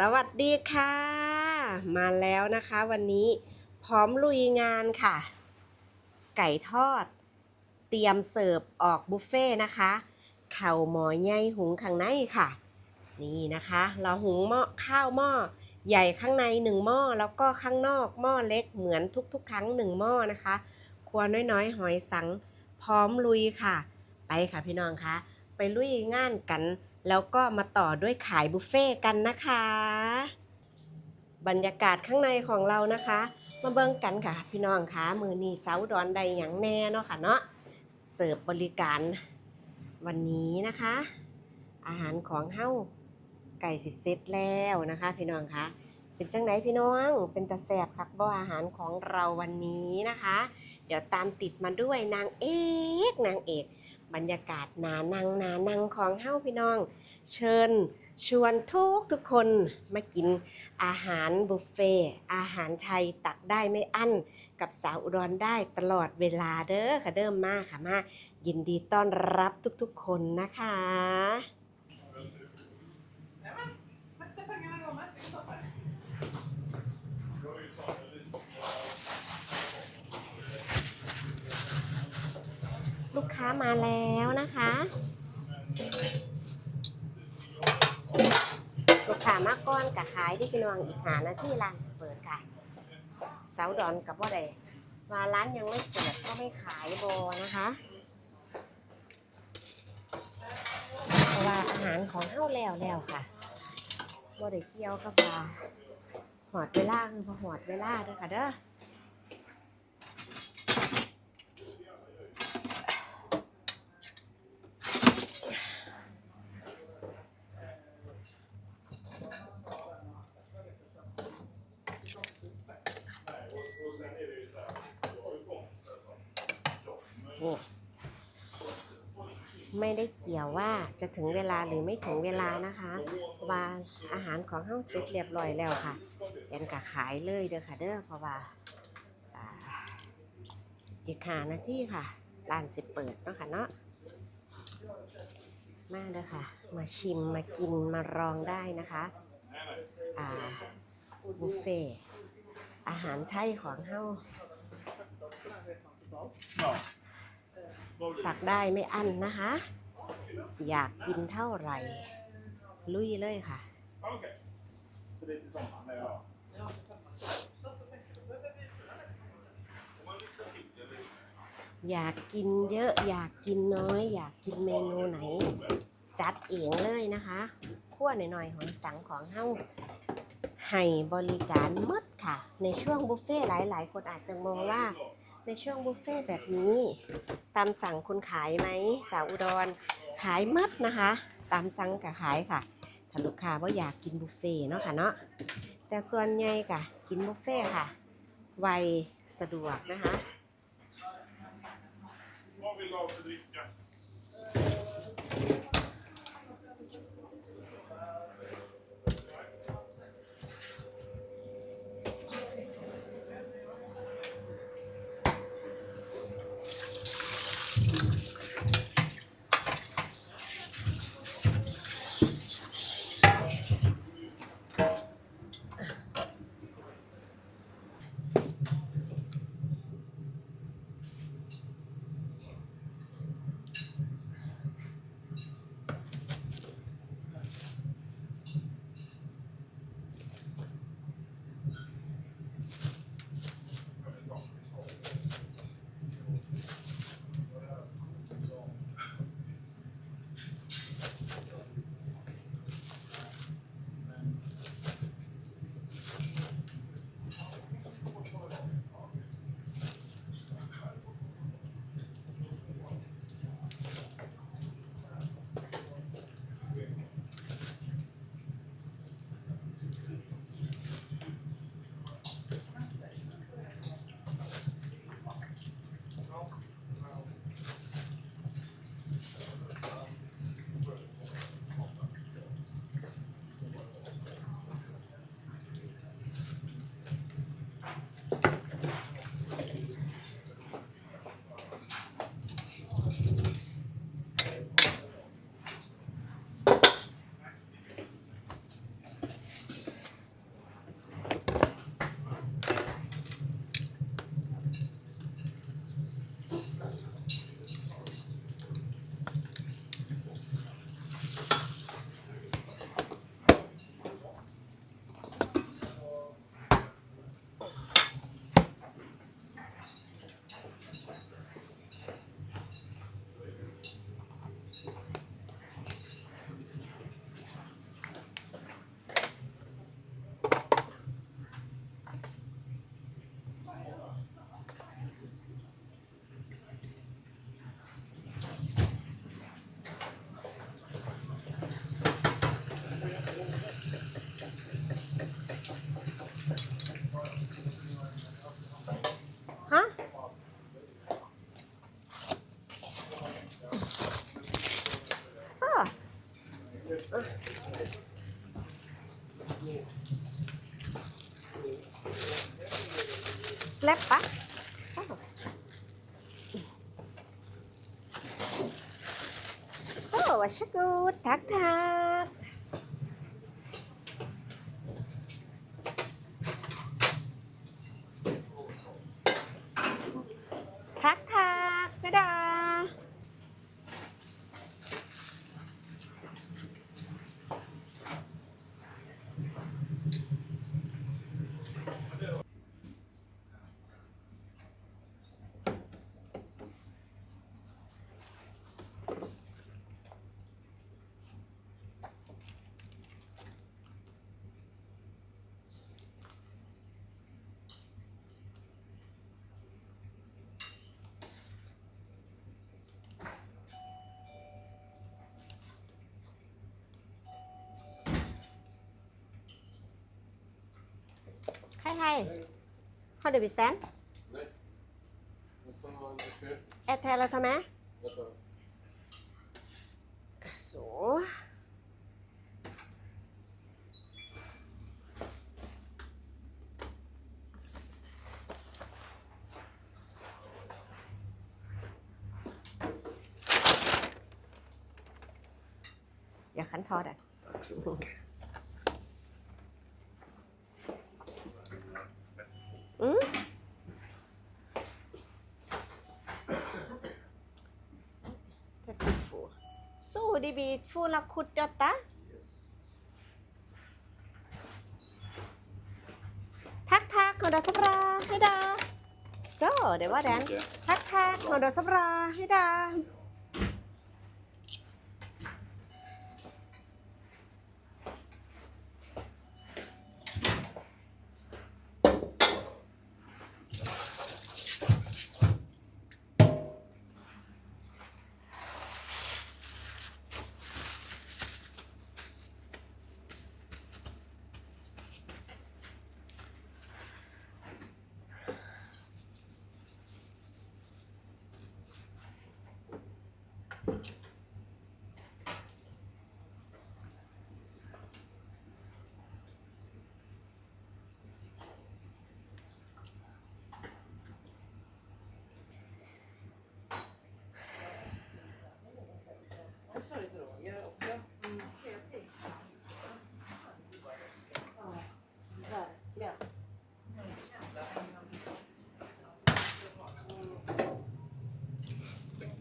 สวัสดีค่ะ มาแล้วนะคะวันนี้พร้อมลุยงานค่ะ ไก่ทอด เตรียมเสิร์ฟออกบุฟเฟ่นะคะเข่าหมอใหญ่หุงข้างในค่ะ นี่นะคะ เราหุงหม้อข้าวหม้อใหญ่ข้างในหนึ่งหม้อแล้วก็ข้างนอกหม้อเล็กเหมือนทุกๆ ครั้งหนึ่งหม้อนะคะ ครัวน้อยๆ หอยสังพร้อมลุยค่ะ ไปค่ะพี่น้องคะไปลุยงานกัน แล้วก็มาต่อด้วยขายบุฟเฟ่ต์กันนะคะ บรรยากาศข้างในของเรานะคะ มาเบิ่งกันค่ะ พี่น้องคะมือนี้เสาดอนใดหยังแน่เนาะค่ะเนาะเสิร์ฟบริการวันนี้นะคะ อาหารของเฮ้าไก่สิเสร็จแล้วนะคะ พี่น้องคะเป็นจังไหนพี่น้องเป็นตะแสบคักบ่อาหารของเราวันนี้นะคะ เดี๋ยวตามติดมาด้วยนางเอกนางเอก บรรยากาศหนานังหนานังของเฮ้าพี่น้อง เชิญ ชวนทุกทุกคนมากินอาหารบุฟเฟ่อาหารไทยตักได้ไม่อั้น กับสาวอุดรได้ตลอดเวลาเด้อค่ะเดิมมาค่ะมายินดีต้อนรับทุกๆคนนะคะ ลูกค้า มาแล้วนะคะลูกค้ามาก้อนกับขายที่พี่น้องอีกหานาที่ร้านสเปิดค่ะ เสาดอนกับว่าใดมาร้านยังไม่เปิดก็ไม่ขายโบนะคะเพราะว่าอาหารของเฮาแล้วแล้วค่ะบ่ได้เกี่ยวกับว่าหอดเวลาคือพอหอดเวลาเด้อค่ะเด้อ นี่ไม่ได้เกี่ยวว่าจะถึงเวลาหรือไม่ถึงเวลานะคะเพราะว่าอาหารของเฮาเสร็จเรียบร้อยแล้วค่ะยันกะขายเลยเด้อค่ะเด้อเพราะว่าอีกหานาทีค่ะร้านสิเปิดเนาะค่ะเนาะมากเด้อค่ะ มาชิมมากินมาลองได้นะคะ อ่าบุฟเฟ่ อาหารไทยของเฮาตักได้ไม่อั้นนะคะ อยากกินเท่าไหร่ ลุยเลยค่ะ Okej. Så det är till sommaren? Ja. อยากกินเยอะ อยากกินน้อย อยากกินเมนูไหน จัดเองเลยนะคะขั้วหน่อยๆหอยสังของเฮ้า ให้บริการมดค่ะ ในช่วงบุฟเฟ่หลาย ๆ คนอาจจะมองว่า ในช่วงบุฟเฟ่แบบนี้ ตามสั่งคุณขายไหมสาวอุดร ขายมัดนะคะ ตามสั่งกับขายค่ะถ้าลูกค้าว่าอยากกินบุฟเฟ่เนาะค่ะเนาะแต่ส่วนใหญ่กะกินบุฟเฟ่ค่ะ ไวสะดวกนะคะ Släppa. Så. Så, varsågod. Tack, tack. Tack, tack. Hejdå. Hej, hej. Har du bestämt? Nej. Jag tar en kaffe. Ett eller ta med? Jag tar Så. Jag kan ta den. Tack så mycket. Så, det blir 278. Tack, tack. Ha det så bra. Hej då. Så, det var den. Tack, tack. Ha det så bra. Hej då.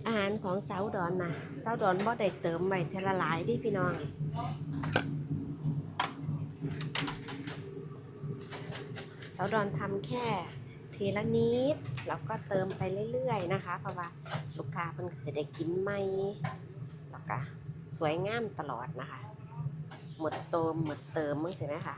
อาหาร ของสาวดอนนะสาวดอนบ่ได้เติมไว้เทละหลายดิพี่น้องสาวดอนทำแค่ทีละนิดแล้วก็เติมไปเรื่อยๆนะคะ เพราะว่าลูกค้าเพิ่นก็สิได้กินใหม่แล้วก็สวยงามตลอดนะคะ หมดเติมหมดเติมมึงสิไหมคะ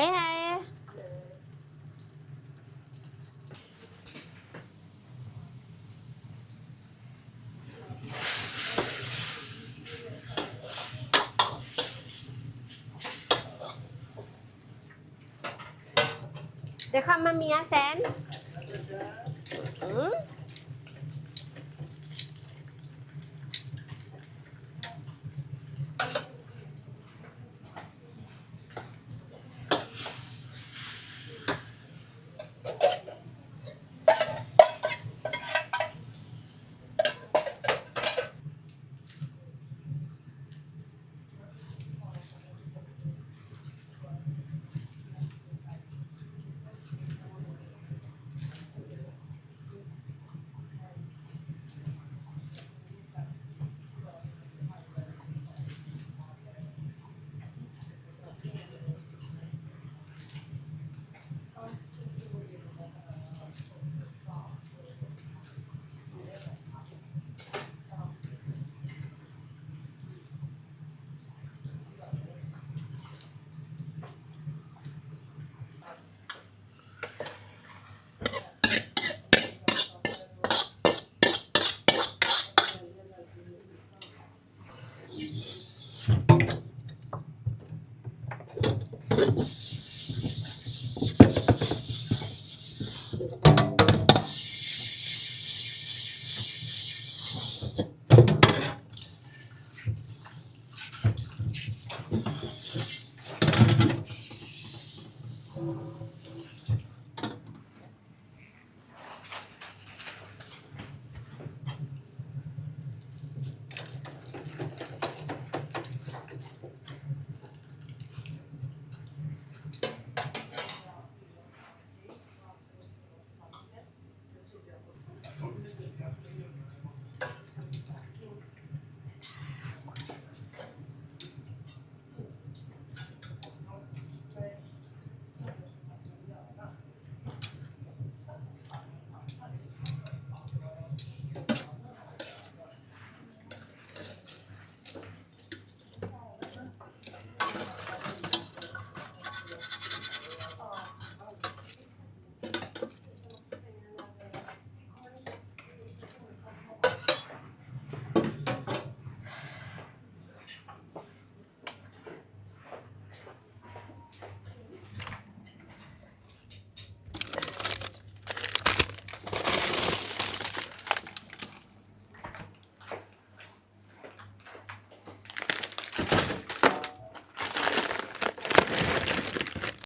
Hej hej! Det kommer mer sen. Mm.